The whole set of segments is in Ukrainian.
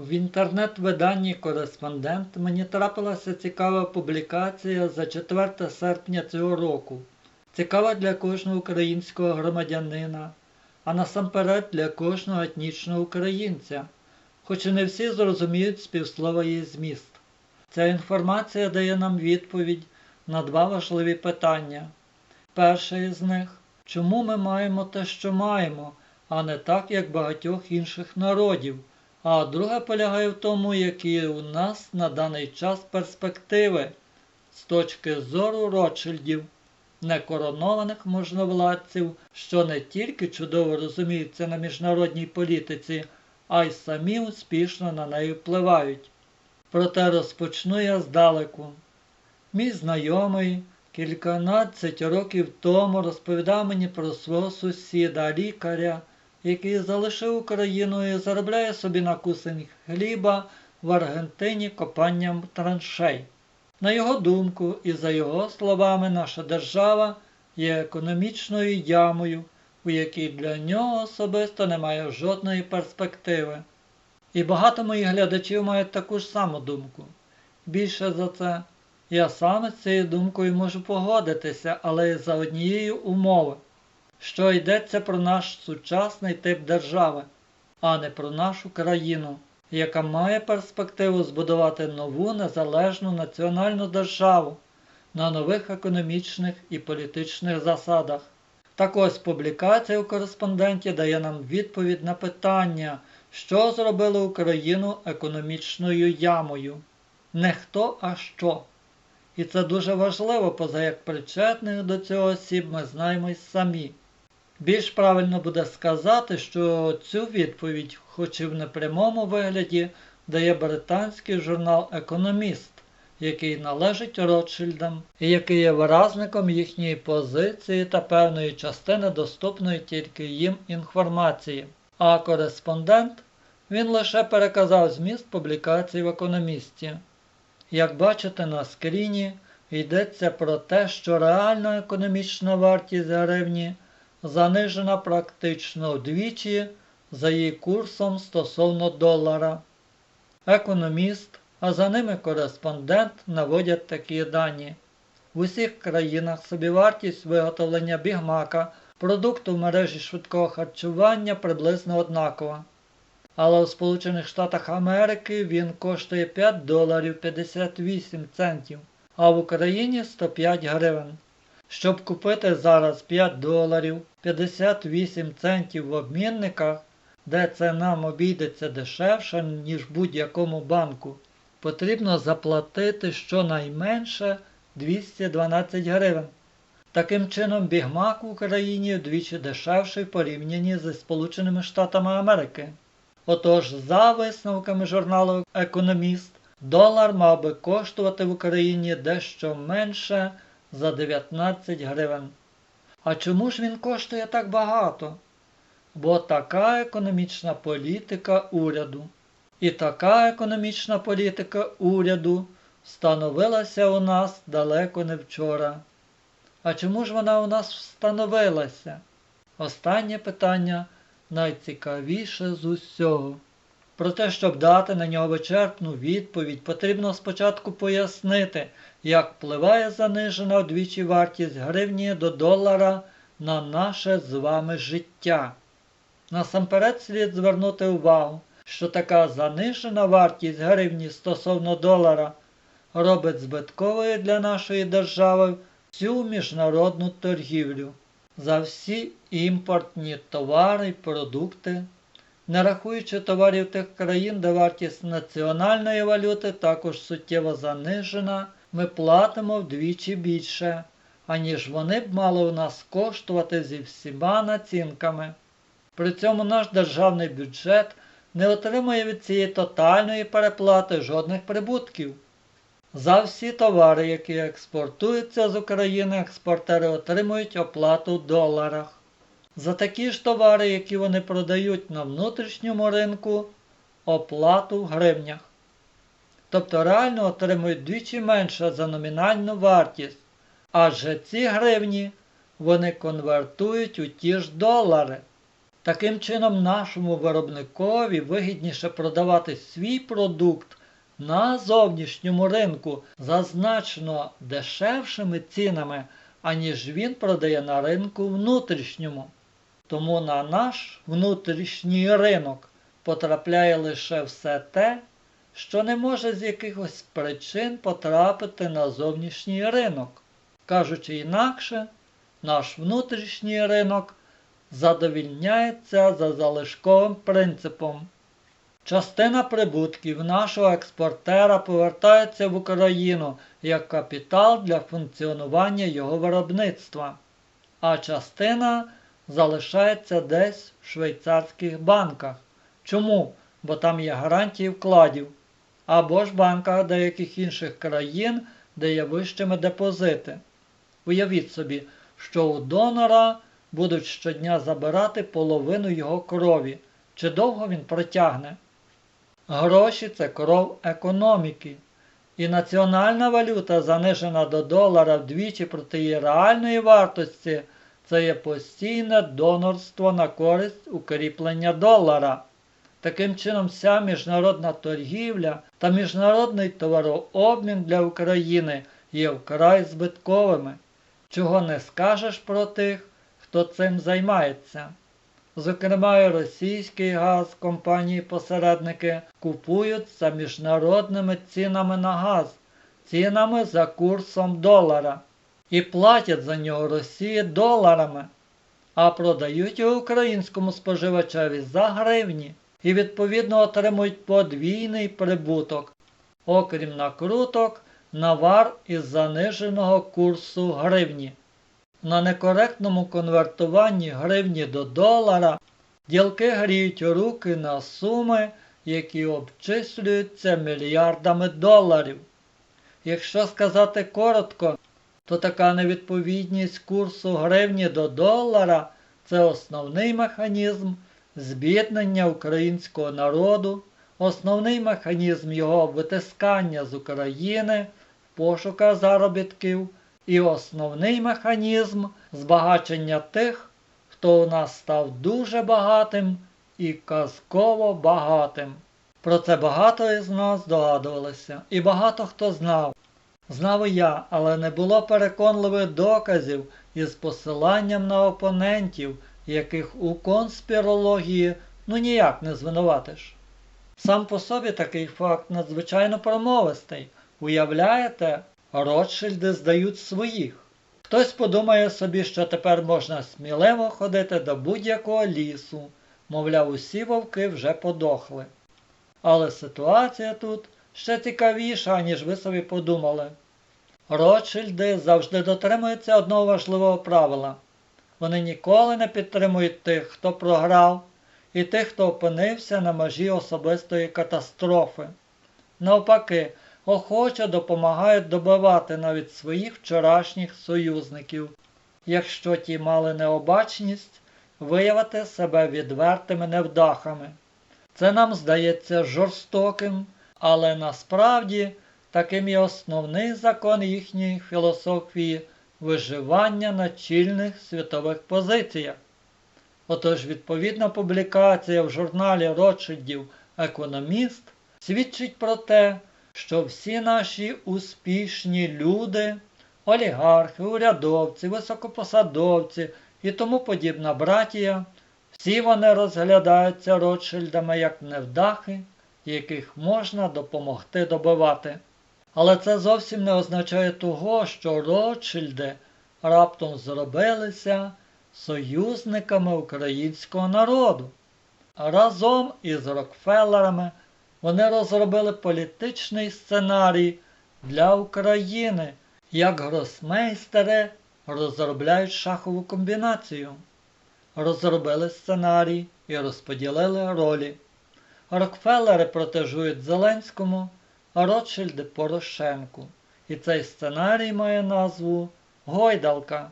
В інтернет-виданні Кореспондент мені трапилася цікава публікація за 4 серпня цього року. Цікава для кожного українського громадянина, а насамперед для кожного етнічного українця, хоч і не всі зрозуміють співслова її зміст. Ця інформація дає нам відповідь на два важливі питання. Перше із них чому ми маємо те, що маємо, а не так, як багатьох інших народів. А друге полягає в тому, які у нас на даний час перспективи з точки зору Ротшильдів, некоронованих можновладців, що не тільки чудово розуміються на міжнародній політиці, а й самі успішно на неї впливають. Проте розпочну я здалеку. Мій знайомий кільканадцять років тому розповідав мені про свого сусіда, лікаря, який залишив Україну і заробляє собі на кусень хліба в Аргентині копанням траншей. На його думку, і за його словами, наша держава є економічною ямою, у якій для нього особисто немає жодної перспективи. І багато моїх глядачів мають таку ж саму думку. Більше за це, я саме з цією думкою можу погодитися, але за однією умови що йдеться про наш сучасний тип держави, а не про нашу країну, яка має перспективу збудувати нову незалежну національну державу на нових економічних і політичних засадах. Так ось публікація у кореспонденті дає нам відповідь на питання, що зробило Україну економічною ямою. Не хто, а що. І це дуже важливо, поза як причетних до цього осіб ми знаємо й самі. Більш правильно буде сказати, що цю відповідь, хоч і в непрямому вигляді, дає британський журнал Економіст, який належить Ротшильдам і який є виразником їхньої позиції та певної частини доступної тільки їм інформації. А кореспондент він лише переказав зміст публікації в економісті. Як бачите на скріні, йдеться про те, що реальна економічна вартість гривні – занижена практично вдвічі за її курсом стосовно долара. Економіст, а за ними кореспондент наводять такі дані. В усіх країнах собівартість виготовлення бігмака, продукту в мережі швидкого харчування приблизно однакова. Але у Сполучених Штатах Америки він коштує 5 доларів 58 центів, а в Україні 105 гривень. Щоб купити зараз 5 доларів 58 центів в обмінниках, де це нам обійдеться дешевше, ніж будь-якому банку, потрібно заплатити щонайменше 212 гривень. Таким чином, бігмак в Україні вдвічі дешевший в порівнянні зі Сполученими Штатами Америки. Отож, за висновками журналу Економіст, долар мав би коштувати в Україні дещо менше за 19 гривень. А чому ж він коштує так багато? Бо така економічна політика уряду. І така економічна політика уряду встановилася у нас далеко не вчора. А чому ж вона у нас встановилася? Останнє питання найцікавіше з усього. Про те, щоб дати на нього вичерпну відповідь, потрібно спочатку пояснити, як впливає занижена вдвічі вартість гривні до долара на наше з вами життя. Насамперед слід звернути увагу, що така занижена вартість гривні стосовно долара робить збитковою для нашої держави всю міжнародну торгівлю за всі імпортні товари й продукти не рахуючи товарів тих країн, де вартість національної валюти також суттєво занижена, ми платимо вдвічі більше, аніж вони б мали у нас коштувати зі всіма націнками. При цьому наш державний бюджет не отримує від цієї тотальної переплати жодних прибутків. За всі товари, які експортуються з України, експортери отримують оплату в доларах за такі ж товари, які вони продають на внутрішньому ринку, оплату в гривнях. Тобто реально отримують двічі менше за номінальну вартість, адже ці гривні вони конвертують у ті ж долари. Таким чином, нашому виробникові вигідніше продавати свій продукт на зовнішньому ринку за значно дешевшими цінами, аніж він продає на ринку внутрішньому. Тому на наш внутрішній ринок потрапляє лише все те, що не може з якихось причин потрапити на зовнішній ринок. Кажучи інакше, наш внутрішній ринок задовільняється за залишковим принципом. Частина прибутків нашого експортера повертається в Україну як капітал для функціонування його виробництва, а частина залишається десь в швейцарських банках. Чому? Бо там є гарантії вкладів, або ж банках деяких інших країн, де є вищими депозити. Уявіть собі, що у донора будуть щодня забирати половину його крові. Чи довго він протягне? Гроші це кров економіки. І національна валюта, занижена до долара вдвічі проти її реальної вартості, це є постійне донорство на користь укріплення долара. Таким чином, вся міжнародна торгівля та міжнародний товарообмін для України є вкрай збитковими, чого не скажеш про тих, хто цим займається. Зокрема, і російський газ компанії-посередники купують за міжнародними цінами на газ, цінами за курсом долара і платять за нього Росії доларами, а продають його українському споживачеві за гривні і відповідно отримують подвійний прибуток, окрім накруток, навар із заниженого курсу гривні. На некоректному конвертуванні гривні до долара ділки гріють руки на суми, які обчислюються мільярдами доларів. Якщо сказати коротко, то така невідповідність курсу гривні до долара це основний механізм збіднення українського народу, основний механізм його витискання з України в пошуках заробітків і основний механізм збагачення тих, хто у нас став дуже багатим і казково багатим. Про це багато із нас здогадувалися, і багато хто знав. Знав я, але не було переконливих доказів із посиланням на опонентів, яких у конспірології ну ніяк не звинуватиш. Сам по собі такий факт надзвичайно промовистий. Уявляєте, Ротшильди здають своїх. Хтось подумає собі, що тепер можна сміливо ходити до будь-якого лісу, мовляв, усі вовки вже подохли. Але ситуація тут ще цікавіша, ніж ви собі подумали. Ротшильди завжди дотримуються одного важливого правила. Вони ніколи не підтримують тих, хто програв, і тих, хто опинився на межі особистої катастрофи. Навпаки, охоче допомагають добивати навіть своїх вчорашніх союзників, якщо ті мали необачність виявити себе відвертими невдахами. Це нам здається жорстоким, але насправді таким є основний закон їхньої філософії виживання на чільних світових позиціях. Отож, відповідна публікація в журналі Ротшильдів Економіст свідчить про те, що всі наші успішні люди, олігархи, урядовці, високопосадовці і тому подібна братія, всі вони розглядаються Ротшильдами як невдахи, яких можна допомогти добивати. Але це зовсім не означає того, що Ротшильди раптом зробилися союзниками українського народу. Разом із Рокфеллерами вони розробили політичний сценарій для України, як гросмейстери розробляють шахову комбінацію. Розробили сценарій і розподілили ролі. Рокфеллери протежують Зеленському, а Ротшильди Порошенку. І цей сценарій має назву Гойдалка.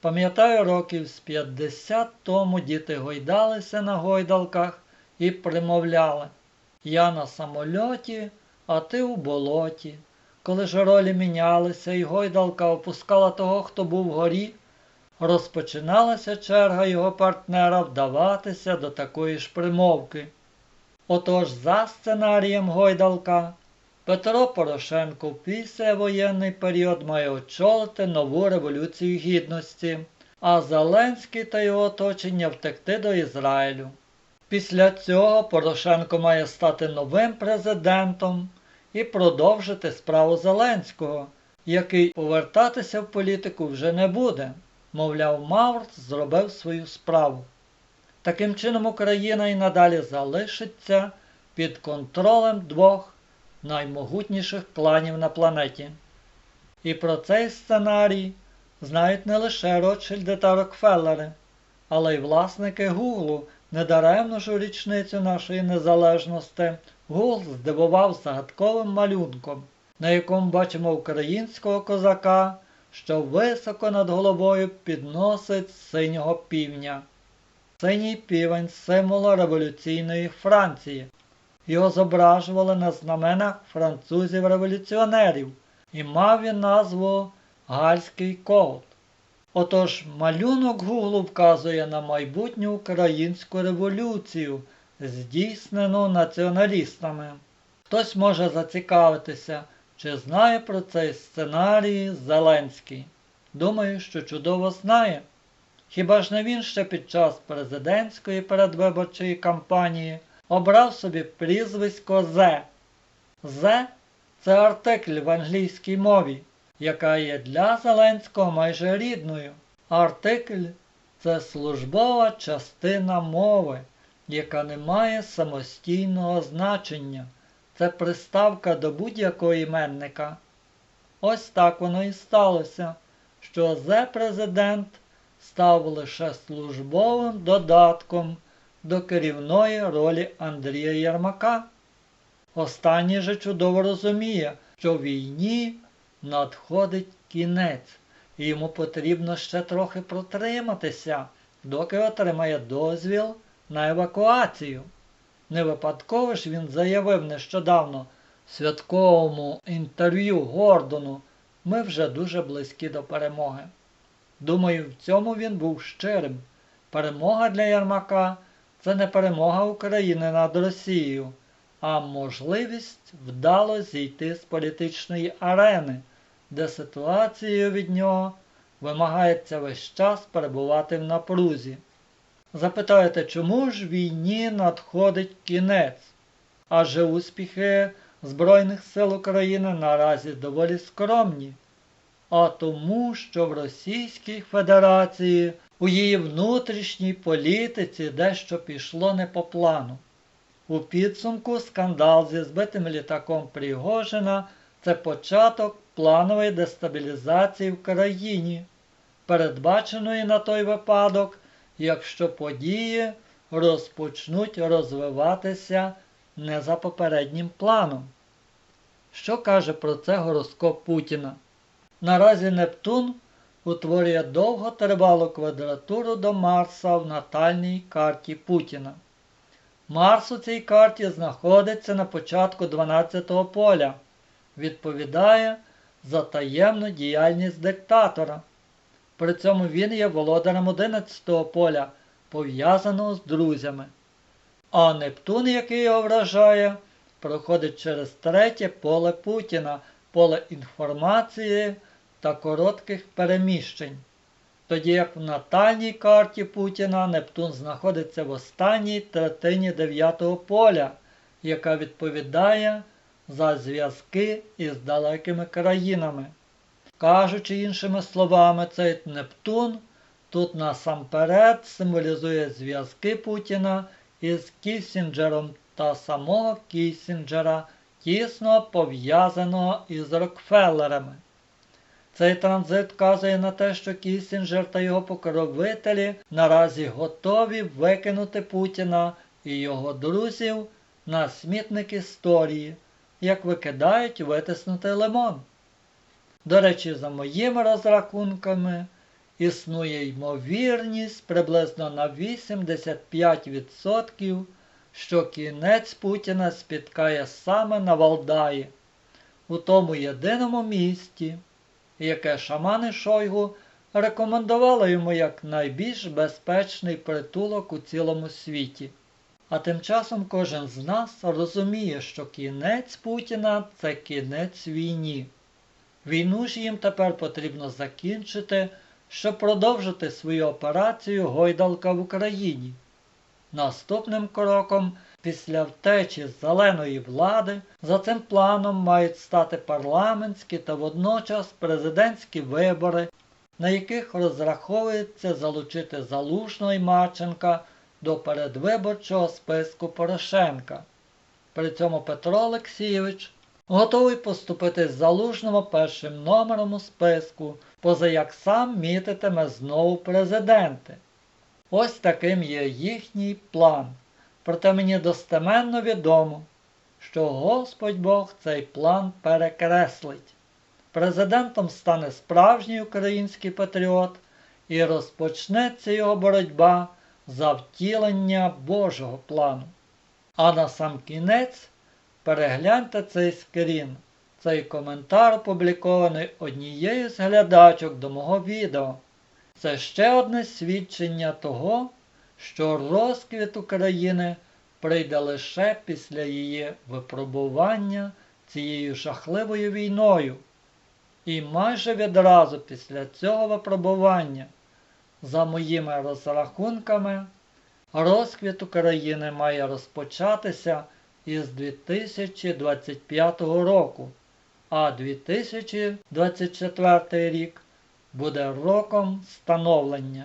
Пам'ятаю, років з 50 тому діти гойдалися на гойдалках і примовляли Я на самольоті, а ти у болоті. Коли ж ролі мінялися і гойдалка опускала того, хто був вгорі, розпочиналася черга його партнера вдаватися до такої ж примовки. Отож, за сценарієм Гойдалка, Петро Порошенко в післявоєнний період має очолити нову революцію гідності, а Зеленський та його оточення втекти до Ізраїлю. Після цього Порошенко має стати новим президентом і продовжити справу Зеленського, який повертатися в політику вже не буде. Мовляв, Мавр зробив свою справу. Таким чином Україна і надалі залишиться під контролем двох наймогутніших кланів на планеті. І про цей сценарій знають не лише Ротшильди та Рокфеллери, але й власники Гуглу, недаремно ж у річницю нашої незалежності Гугл здивував загадковим малюнком, на якому бачимо українського козака, що високо над головою підносить синього півня. Синій півень символ революційної Франції. Його зображували на знаменах французів-революціонерів і мав він назву Гальський когот. Отож, малюнок Гуглу вказує на майбутню українську революцію, здійснену націоналістами. Хтось може зацікавитися, чи знає про цей сценарій Зеленський. Думаю, що чудово знає. Хіба ж не він ще під час президентської передвиборчої кампанії обрав собі прізвисько Зе? Зе це артикль в англійській мові, яка є для Зеленського майже рідною. Артикль це службова частина мови, яка не має самостійного значення. Це приставка до будь-якого іменника. Ось так воно і сталося, що Зе президент став лише службовим додатком до керівної ролі Андрія Єрмака. Останній же чудово розуміє, що війні надходить кінець, і йому потрібно ще трохи протриматися, доки отримає дозвіл на евакуацію. Не випадково ж він заявив нещодавно святковому інтерв'ю Гордону, ми вже дуже близькі до перемоги. Думаю, в цьому він був щирим. Перемога для Ярмака це не перемога України над Росією, а можливість вдало зійти з політичної арени, де ситуацією від нього вимагається весь час перебувати в напрузі. Запитаєте, чому ж війні надходить кінець? Адже успіхи Збройних сил України наразі доволі скромні а тому, що в Російській Федерації у її внутрішній політиці дещо пішло не по плану. У підсумку скандал зі збитим літаком Пригожина це початок планової дестабілізації в країні, передбаченої на той випадок, якщо події розпочнуть розвиватися не за попереднім планом. Що каже про це гороскоп Путіна? Наразі Нептун утворює довготривалу квадратуру до Марса в натальній карті Путіна. Марс у цій карті знаходиться на початку 12-го поля, відповідає за таємну діяльність диктатора. При цьому він є володарем 11-го поля, пов'язаного з друзями. А Нептун, який його вражає, проходить через третє поле Путіна, поле інформації та коротких переміщень. Тоді як в натальній карті Путіна Нептун знаходиться в останній третині дев'ятого поля, яка відповідає за зв'язки із далекими країнами. Кажучи іншими словами, цей Нептун тут насамперед символізує зв'язки Путіна із Кісінджером та самого Кісінджера, тісно пов'язаного із Рокфеллерами. Цей транзит вказує на те, що Кісінджер та його покровителі наразі готові викинути Путіна і його друзів на смітник історії, як викидають витиснутий лимон. До речі, за моїми розрахунками, існує ймовірність приблизно на 85%, що кінець Путіна спіткає саме на Валдаї, у тому єдиному місті яке шамани Шойгу рекомендувала йому як найбільш безпечний притулок у цілому світі. А тим часом кожен з нас розуміє, що кінець Путіна це кінець війні. Війну ж їм тепер потрібно закінчити, щоб продовжити свою операцію Гойдалка в Україні. Наступним кроком після втечі зеленої влади за цим планом мають стати парламентські та водночас президентські вибори, на яких розраховується залучити Залужного і Марченка до передвиборчого списку Порошенка. При цьому Петро Олексійович готовий поступити з залужному першим номером у списку, поза як сам мітитиме знову президенти. Ось таким є їхній план. Проте мені достеменно відомо, що Господь Бог цей план перекреслить. Президентом стане справжній український патріот і розпочнеться його боротьба за втілення Божого плану. А на сам кінець перегляньте цей скрін, цей коментар опублікований однією з глядачок до мого відео. Це ще одне свідчення того, що розквіт України прийде лише після її випробування цією жахливою війною. І майже відразу після цього випробування, за моїми розрахунками, розквіт України має розпочатися із 2025 року, а 2024 рік буде роком становлення.